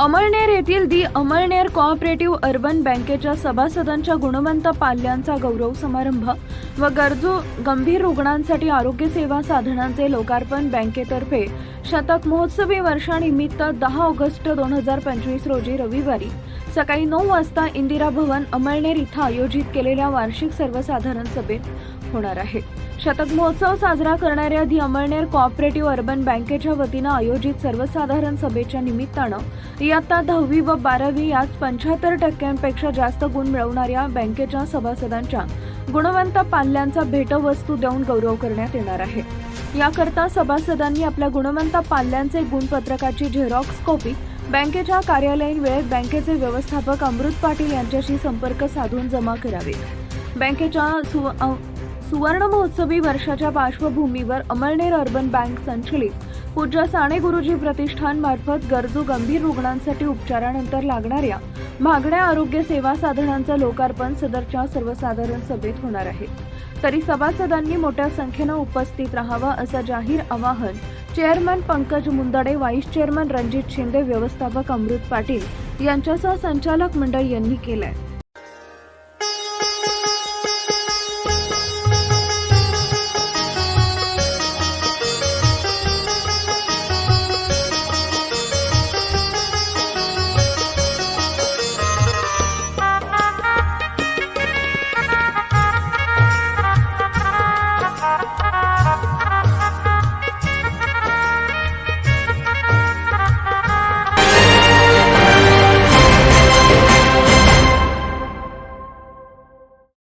अमळनेर येथील दी Amalner cooperative urban बँकेच्या सभासदांच्या गुणवंत पाल्यांचा गौरव समारंभ व गरजू गंभीर रुग्णांसाठी आरोग्य सेवा साधनांचे लोकार्पण बँकेतर्फे. शतक महोत्सवी वर्षानिमित्त दहा ऑगस्ट दोन हजार पंचवीस रोजी रविवारी. सकाळी नऊ वाजता इंदिरा भवन अमळनेर इथं आयोजित केलेल्या वार्षिक सर्वसाधारण सभेत होणार आहे. शतक महोत्सव साजरा करणाऱ्या दी अमळनेर कॉपरेटिव्ह अर्बन बँकेच्या वतीनं आयोजित सर्वसाधारण सभेच्या निमित्तानं इयत्ता दहावी व बारावी यात पंच्याहत्तर टक्क्यांपेक्षा जास्त गुण मिळवणाऱ्या बँकेच्या सभासदांच्या गुणवंत पाल्यांचा भेटवस्तू देऊन गौरव करण्यात येणार आहे. याकरता सभासदांनी आपल्या गुणवंत पाल्यांचे गुणपत्रकाची झेरॉक्स कॉपी बँकेच्या कार्यालयीन वेळेत बँकेचे व्यवस्थापक अमृत पाटील यांच्याशी संपर्क साधून जमा करावे. बँकेच्या सु सुवर्ण महोत्सवी वर्षाच्या पार्श्वभूमीवर अमळनेर अर्बन बँक संचलित. पूज्य साने गुरुजी प्रतिष्ठान मार्फत गरजू गंभीर रुग्णांसाठी उपचारानंतर लागणाऱ्या मागण्या आरोग्य सेवा साधनांचं लोकार्पण सदरच्या सर्वसाधारण सभेत होणार आहे. तरी सभासदांनी मोठ्या संख्येनं उपस्थित राहावं असं जाहीर आवाहन chairman Pankaj Mundade vice chairman Ranjit Shinde व्यवस्थापक अमृत पाटील यांच्यासह संचालक मंडळ यांनी केलंय.